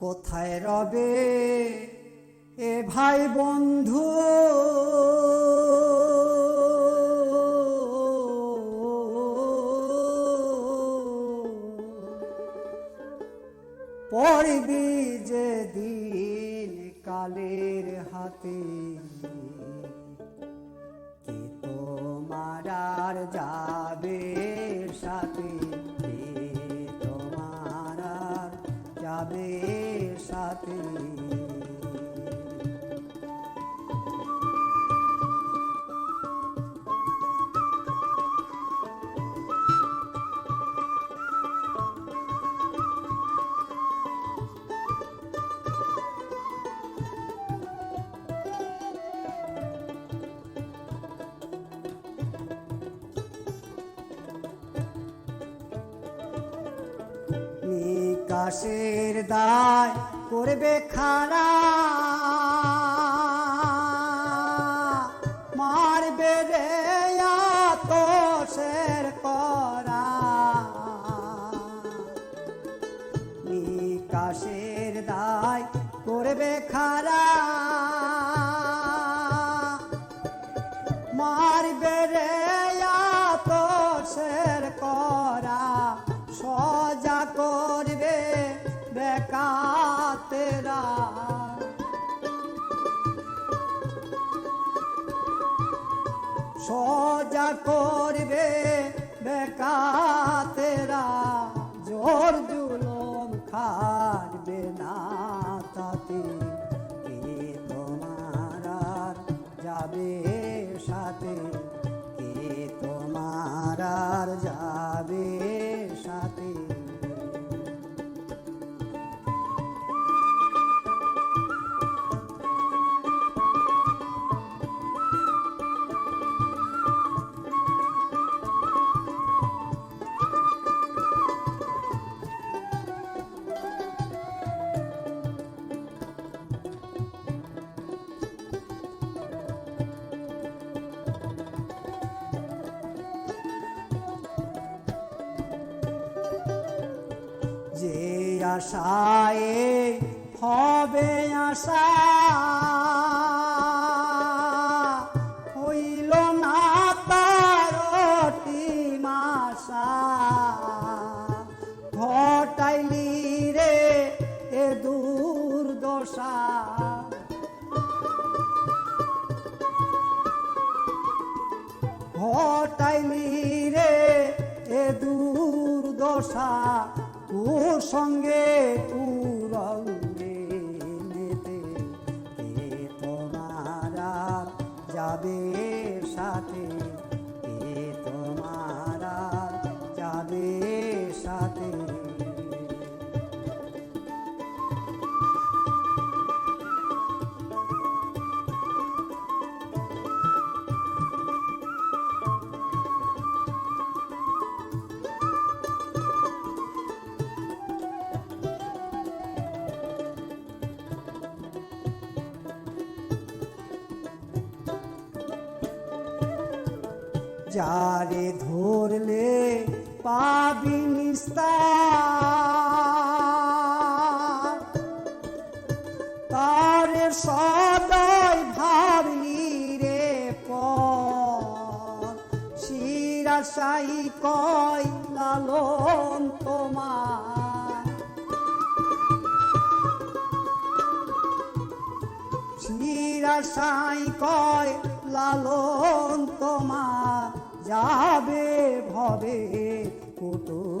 কোথায় রবে এ ভাই বন্ধু? পড়বি যে দিন কালের হাতে। কে তোমার যাবে? নিকাশের দায় করবে খারা মারবে রে তোষের করা। নিকাশের দায় করবে খারা সজা করবে বেকাতেরা আশায় হবে আশা। তোর সঙ্গে তুরঙ্গে নিতে কে তোমার যাবে সাথে কে তোমার যারে ধরলে পাবি তার সদয় ভাবলি রে পর। শিরাশাই কয়, লালন তোমার। শিরাশাই কয়, লালন তোমার। যাবে ভবে কুটুম